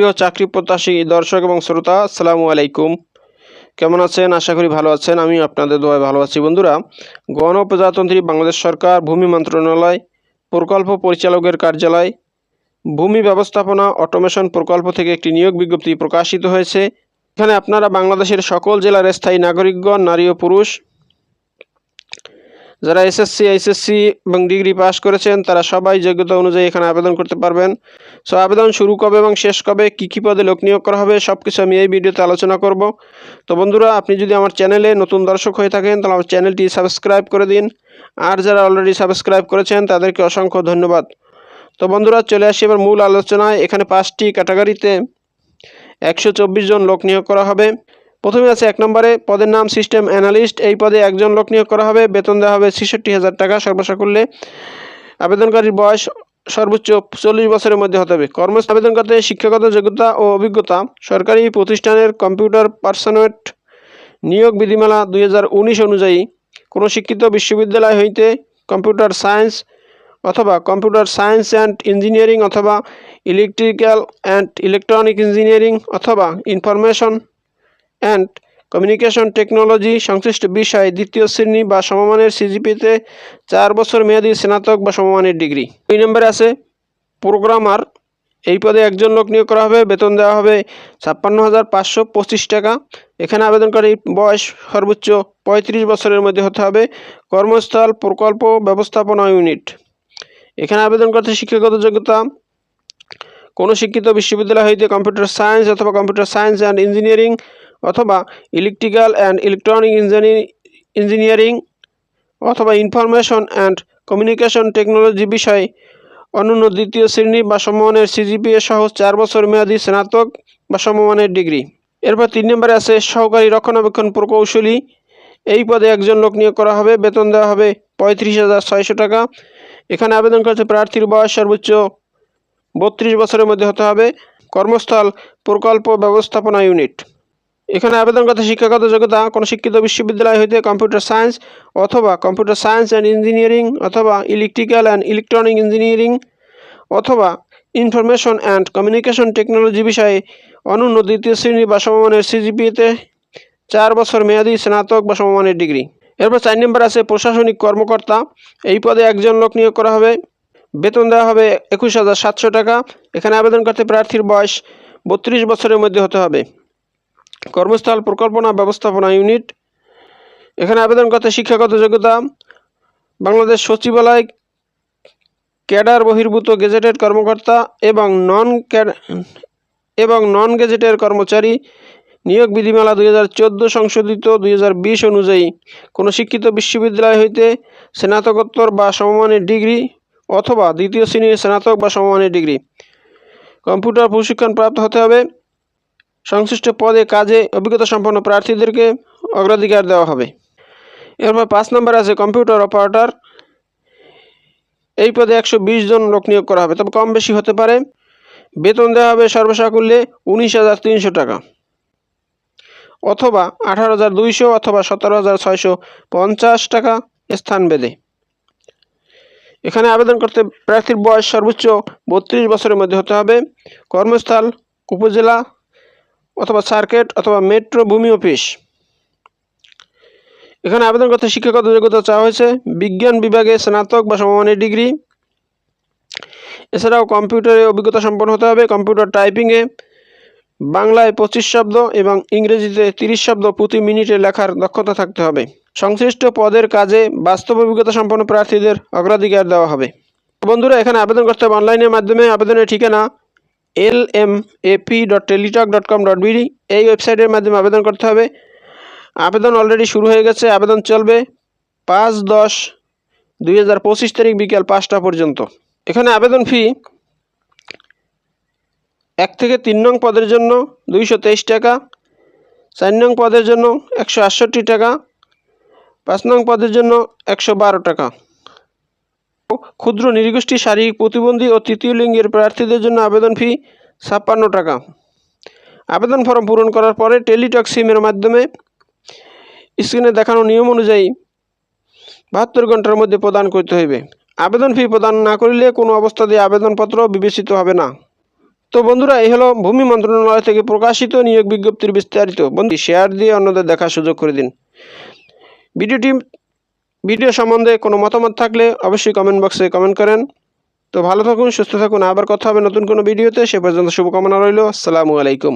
সুপ্রিয় চাকরি প্রত্যাশী দর্শক এবং শ্রোতা, আসসালামু আলাইকুম। কেমন আছেন? আশা করি ভালো আছেন। আমি আপনাদের দোয়ায় ভালো আছি। বন্ধুরা, গণপ্রজাতন্ত্রী বাংলাদেশ সরকার ভূমি মন্ত্রণালয় প্রকল্প পরিচালকের কার্যালয় ভূমি ব্যবস্থাপনা অটোমেশন প্রকল্প থেকে একটি নিয়োগ বিজ্ঞপ্তি প্রকাশিত হয়েছে। এখানে আপনারা বাংলাদেশের সকল জেলার স্থায়ী নাগরিকগণ, নারী ও পুরুষ যারা এসএসসি এইচএসসি এবং ডিগ্রি পাস করেছেন, তারা সবাই যোগ্যতা অনুযায়ী এখানে আবেদন করতে পারবেন। সো আবেদন শুরু কবে এবং শেষ কবে, কী কী পদে লোক নিয়োগ করা হবে সব কিছু আমি এই ভিডিওতে আলোচনা করব। তো বন্ধুরা, আপনি যদি আমার চ্যানেলে নতুন দর্শক হয়ে থাকেন, তাহলে আমার চ্যানেলটি সাবস্ক্রাইব করে দিন। আর যারা অলরেডি সাবস্ক্রাইব করেছেন, তাদেরকে অসংখ্য ধন্যবাদ। তো বন্ধুরা, চলে আসি এবার মূল আলোচনায়। এখানে পাঁচটি ক্যাটাগরিতে একশো চব্বিশ জন লোক নিয়োগ করা হবে। প্রথমে আছে এক নম্বরে, পদের নাম সিস্টেম অ্যানালিস্ট এই পদে একজন লোক নিয়োগ করা হবে, বেতন দেওয়া হবে ছেষট্টি হাজার টাকা সর্বসাকুল্যে আবেদনকারীর বয়স সর্বোচ্চ চল্লিশ বছরের মধ্যে হতে হবে। কর্ম করতে শিক্ষাগত যোগ্যতা ও অভিজ্ঞতা, সরকারি প্রতিষ্ঠানের কম্পিউটার পার্সোনেট নিয়োগ বিধিমালা দুই হাজার উনিশ অনুযায়ী কোনো শিক্ষিত বিশ্ববিদ্যালয় হইতে কম্পিউটার সায়েন্স অথবা কম্পিউটার সায়েন্স অ্যান্ড ইঞ্জিনিয়ারিং অথবা ইলেকট্রিক্যাল অ্যান্ড ইলেকট্রনিক ইঞ্জিনিয়ারিং অথবা ইনফরমেশন অ্যান্ড কমিউনিকেশন টেকনোলজি সংশ্লিষ্ট বিষয়ে দ্বিতীয় শ্রেণি বা সমমানের সিজিপিতে চার বছর মেয়াদী স্নাতক বা সমমানের ডিগ্রি। দুই নম্বরে আছে, প্রোগ্রামার। এই পদে একজন লোক নিয়োগ করা হবে, বেতন দেওয়া হবে ছাপ্পান্ন হাজার পাঁচশো পঁচিশ টাকা। এখানে আবেদনকারী বয়স সর্বোচ্চ পঁয়ত্রিশ বছরের মধ্যে হতে হবে। কর্মস্থল, প্রকল্প, ব্যবস্থাপনা ইউনিট। এখানে আবেদন করতে শিক্ষাগত যোগ্যতা। কোনো শিক্ষিত বিশ্ববিদ্যালয় হইতে কম্পিউটার সায়েন্স অথবা কম্পিউটার সায়েন্স অ্যান্ড ইঞ্জিনিয়ারিং অথবা ইলেকট্রিক্যাল অ্যান্ড ইলেকট্রনিক ইঞ্জিনিয়ারিং অথবা ইনফরমেশন অ্যান্ড কমিউনিকেশন টেকনোলজি বিষয়ে অনন্য দ্বিতীয় শ্রেণি বা সমমানের সিজিপিএ সহ চার বছর মেয়াদী স্নাতক বা সমমানের ডিগ্রি। এরপর তিন নম্বরে আছে সহকারী রক্ষণাবেক্ষণ প্রকৌশলী। এই পদে একজন লোক নিয়োগ করা হবে, বেতন দেওয়া হবে পঁয়ত্রিশ হাজার ছয়শো টাকা। এখানে আবেদন করেছে প্রার্থীর বয়স সর্বোচ্চ বত্রিশ বছরের মধ্যে হতে হবে। কর্মস্থল প্রকল্প ব্যবস্থাপনা ইউনিট। এখানে আবেদন করতে শিক্ষাগত যোগ্যতা, কোনো শিক্ষিত বিশ্ববিদ্যালয় হইতে কম্পিউটার সায়েন্স অথবা কম্পিউটার সায়েন্স অ্যান্ড ইঞ্জিনিয়ারিং অথবা ইলেকট্রিক্যাল অ্যান্ড ইলেকট্রনিক ইঞ্জিনিয়ারিং অথবা ইনফরমেশন অ্যান্ড কমিউনিকেশন টেকনোলজি বিষয়ে অনন্য দ্বিতীয় শ্রেণি বা সমমানের সিজিপিএতে চার বছর মেয়াদী স্নাতক বা সমমানের ডিগ্রি। এরপর চার নম্বর আছে প্রশাসনিক কর্মকর্তা। এই পদে একজন লোক নিয়োগ করা হবে। বেতন দেওয়া হবে একুশ হাজার সাতশো টাকা। এখানে আবেদন করতে প্রার্থীর বয়স বত্রিশ বছরের মধ্যে হতে হবে। কর্মস্থল, প্রকল্পনা, ব্যবস্থাপনা ইউনিট। এখানে আবেদন করতে শিক্ষাগত যোগ্যতা, বাংলাদেশ সচিবালয়, ক্যাডার বহির্ভূত গেজেটেড কর্মকর্তা এবং নন এবং নন গেজেটের কর্মচারী নিয়োগ বিধিমালা দুই হাজার চোদ্দ সংশোধিত দুই হাজার বিশ অনুযায়ী। কোনো শিক্ষিত বিশ্ববিদ্যালয় হইতে স্নাতকোত্তর বা সমমানের ডিগ্রি অথবা দ্বিতীয় শ্রেণির স্নাতক বা সমমানের ডিগ্রি। কম্পিউটার প্রশিক্ষণ প্রাপ্ত হতে হবে। সংশ্লিষ্ট পদে কাজে অভিজ্ঞতা সম্পন্ন প্রার্থীদেরকে অগ্রাধিকার দেওয়া হবে। এরপর পাঁচ নম্বর আছে কম্পিউটার অপারেটর। এই পদে একশো বিশ জন লোক নিয়োগ করা হবে, তবে কম বেশি হতে পারে। বেতন দেওয়া হবে সর্বসাকুল্যে উনিশ হাজার তিনশো টাকা। অথবা আঠারো হাজার দুইশো অথবা সতেরো হাজার ছয়শো পঞ্চাশ টাকা স্থান বেঁধে। এখানে আবেদন করতে প্রার্থীর বয়স সর্বোচ্চ বত্রিশ বছরের মধ্যে হতে হবে। কর্মস্থল, উপজেলা অথবা সার্কেট অথবা মেট্রো ভূমি অফিস এখানে আবেদন করতে শিক্ষাগত যোগ্যতা চাওয়া হয়েছে। বিজ্ঞান বিভাগে স্নাতক বা সমমানের ডিগ্রি। এছাড়াও কম্পিউটারে অভিজ্ঞতা সম্পন্ন হতে হবে। কম্পিউটার টাইপিংয়ে বাংলায় পঁচিশ শব্দ এবং ইংরেজিতে তিরিশ শব্দ প্রতি মিনিটে লেখার দক্ষতা থাকতে হবে। সংশ্লিষ্ট পদের কাজে বাস্তব অভিজ্ঞতা সম্পন্ন প্রার্থীদের অগ্রাধিকার দেওয়া হবে। বন্ধুরা, এখানে আবেদন করতে হবে অনলাইনের মাধ্যমে। আবেদনের ঠিকানা L M A P dot Teletalk dot com dot BD এই ওয়েবসাইটের মাধ্যমে আবেদন করতে হবে। আবেদন অলরেডি শুরু হয়ে গেছে, আবেদন চলবে পাঁচ দশ দুই হাজার পঁচিশ তারিখ বিকেল পাঁচটা পর্যন্ত। এখানে আবেদন ফি এক থেকে তিন নং পদের জন্য দুইশো তেইশ টাকা, চার নং পদের জন্য একশো আটষট্টি টাকা, পাঁচ নং পদের জন্য একশো বারো টাকা। ক্ষুদ্র নৃগোষ্ঠী শারীরিক প্রতিবন্ধী ও তৃতীয় লিঙ্গের প্রার্থীদের জন্য আবেদন ফি ছাপ্পান্ন টাকা। আবেদন ফর্ম পূরণ করার পরে টেলিটক সিমের মাধ্যমে স্ক্রিনে দেখানো নিয়ম অনুযায়ী বাহাত্তর ঘণ্টার মধ্যে প্রদান করতে হইবে। আবেদন ফি প্রদান না করিলে কোনো অবস্থাতে আবেদনপত্র বিবেচিত হবে না। তো বন্ধুরা, এই হলো ভূমি মন্ত্রণালয় থেকে প্রকাশিত নিয়োগ বিজ্ঞপ্তির বিস্তারিত। বন্ধু, শেয়ার দিয়ে অন্যদের দেখার সুযোগ করে দিন। ভিডিওটি ভিডিও সম্বন্ধে কোনো মতামত থাকলে অবশ্যই কমেন্ট বক্সে কমেন্ট করেন। তো ভালো থাকুন, সুস্থ থাকুন, আবার কথা হবে নতুন কোনো ভিডিওতে। সে পর্যন্ত শুভকামনা রইল। আসসালামু আলাইকুম।